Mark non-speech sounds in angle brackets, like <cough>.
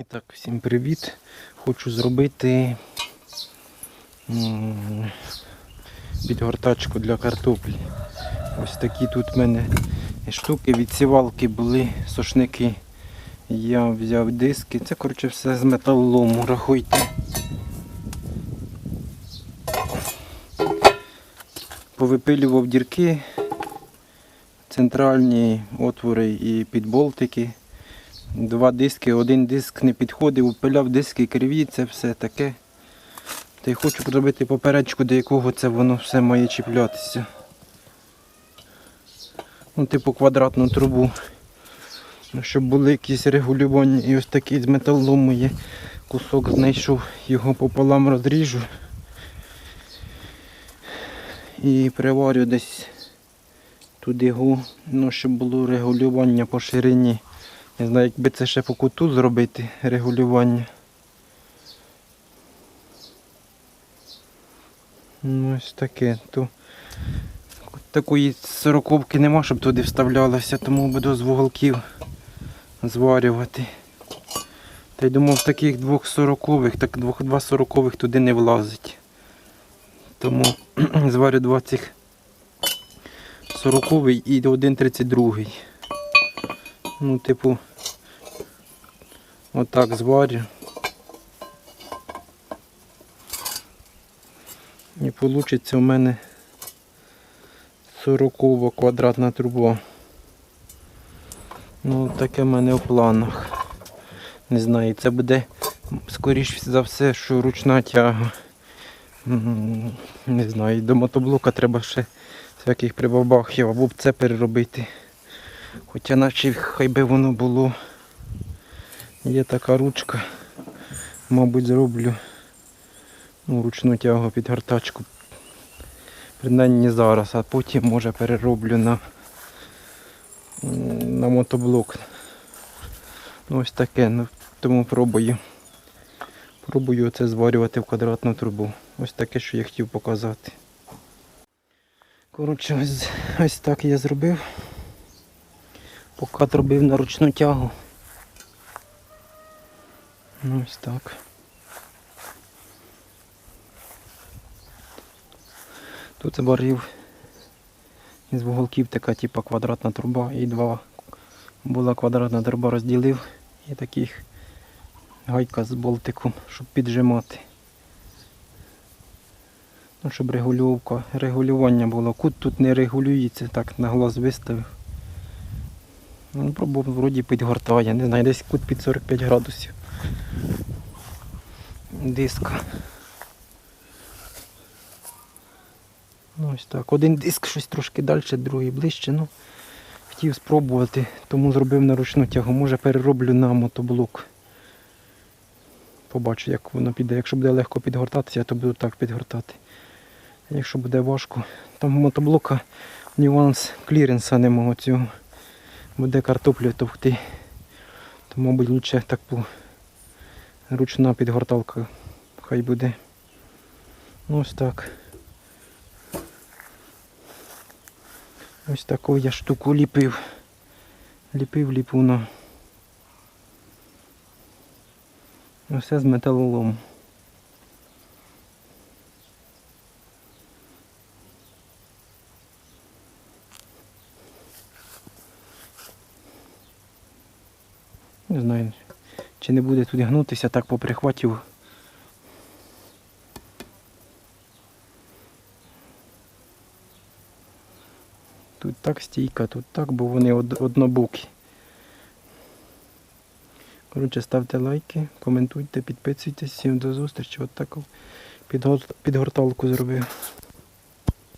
І так, всім привіт. Хочу зробити підгортачку для картоплі. Ось такі тут в мене штуки, відсівалки були, сошники. Я взяв диски. Це коротше все з металолому, рахуйте. Повипилював дірки, центральні отвори і підболтики. Два диски, один диск не підходив, upиляв диски криві, це все таке. Та й хочу зробити поперечку, до якого це воно все має чіплятися. Ну, типу квадратну трубу. Ну, Щоб були якісь регулювання. І ось такий з металолому є кусок знайшов, його пополам розріжу. І приварю десь туди ну, щоб було регулювання по ширині. Не знаю, якби це ще по куту зробити регулювання. Ну, ось таке. То такої сороковки нема, щоб туди вставлялося, тому буду з вуголків зварювати. Та й думав, таких двох сорокових, так двох, два сорокових туди не влазить. Тому <clears throat> зварю два цих сороковий і один тридцять другий. Ну, типу, отак зварю. І вийде у мене 40 квадратна труба. Ну, таке в мене в планах. Не знаю, це буде скоріш за все, що ручна тяга. Не знаю, до мотоблока треба ще всяких прибабахів або б це переробити. Хоча наче хай би воно було. Є така ручка. Мабуть, зроблю ну, ручну тягу під гортачку. Принаймні зараз, а потім може перероблю на, на мотоблок. Ну, ось таке, ну, тому пробую. Пробую це зварювати в квадратну трубу. Ось таке, що я хотів показати. Коротше, ось, ось так я зробив. Поки робив на ручну тягу. Ну, ось так. Тут зварив із вуголків така типа квадратна труба і два була квадратна труба розділив і таких гайка з болтиком, щоб піджимати. Ну, щоб регулювання було. Кут тут не регулюється, так на глаз виставив. Ну, пробував, вроді підгортає, не знаю, десь кут під 45 градусів. Диска. Ну, ось так. Один диск щось трошки далі, другий ближче. Ну, хотів спробувати, тому зробив на ручну тягу. Може перероблю на мотоблок. Побачу, як воно піде. Якщо буде легко підгортатися, я то буду так підгортати. Якщо буде важко, там мотоблока нюанс кліренса немає цього. Буде картоплю товкти. То, мабуть, лучше так ручна підгорталка хай буде. Ну ось так. Ось таку я штуку ліпив. Ліпив ліпуна. Все з металолому. Не знаю, чи не буде тут гнутися так по прихватів. Тут так стійка, тут так, бо вони однобокі. Коротше, ставте лайки, коментуйте, підписуйтесь. Всім до зустрічі. От таку підгорталку зробив.